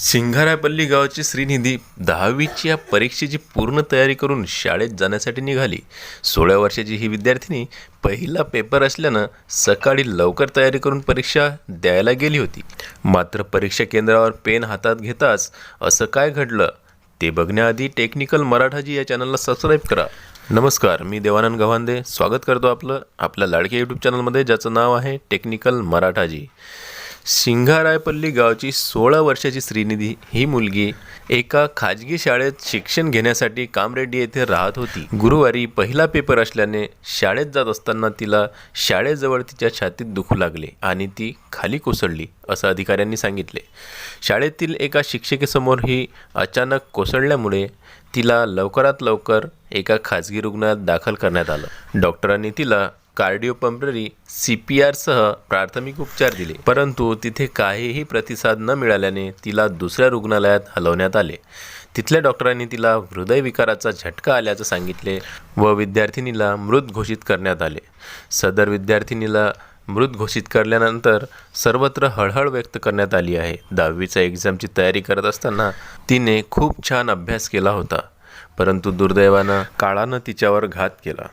सिंघारापल्ली गावाची श्रीनिधी दहावीची या परीक्षेची पूर्ण तयारी करून शाळेत जाण्यासाठी निघाली. सोळा वर्षाची ही विद्यार्थिनी पहिला पेपर असल्यानं सकाळी लवकर तयारी करून परीक्षा द्यायला गेली होती. मात्र परीक्षा केंद्रावर पेन हातात घेताच असं काय घडलं ते बघण्याआधी टेक्निकल मराठाजी या चॅनलला सबस्क्राईब करा. नमस्कार मी देवानंद गव्हांदे. स्वागत करतो आपलं आपल्या लाडक्या यूट्यूब चॅनलमध्ये ज्याचं नाव आहे टेक्निकल मराठाजी. सिंगारायपल्ली गावची सोळा वर्षाची श्रीनिधी ही मुलगी एका खाजगी शाळेत शिक्षण घेण्यासाठी कामरेड्डी येथे राहत होती. गुरुवारी पहिला पेपर असल्याने शाळेत जात असताना तिला शाळेजवळ तिच्या छातीत दुखू लागले आणि ती खाली कोसळली असं अधिकाऱ्यांनी सांगितले. शाळेतील एका शिक्षिकेसमोर ही अचानक कोसळल्यामुळे तिला लवकरात लवकर एका खाजगी रुग्णालयात दाखल करण्यात आलं. डॉक्टरांनी तिला कार्डिओपंपररी सी पी आरसह प्राथमिक उपचार दिले. परंतु तिथे काहीही प्रतिसाद न मिळाल्याने तिला दुसऱ्या रुग्णालयात हलवण्यात आले. तिथल्या डॉक्टरांनी तिला हृदयविकाराचा झटका आल्याचं सांगितले व विद्यार्थिनीला मृत घोषित करण्यात आले. सदर विद्यार्थिनीला मृत घोषित करल्यानंतर सर्वत्र हळहळ व्यक्त करण्यात आली आहे. दहावीच्या एक्झामची तयारी करत असताना तिने खूप छान अभ्यास केला होता परंतु दुर्दैवानं काळानं तिच्यावर घात केला.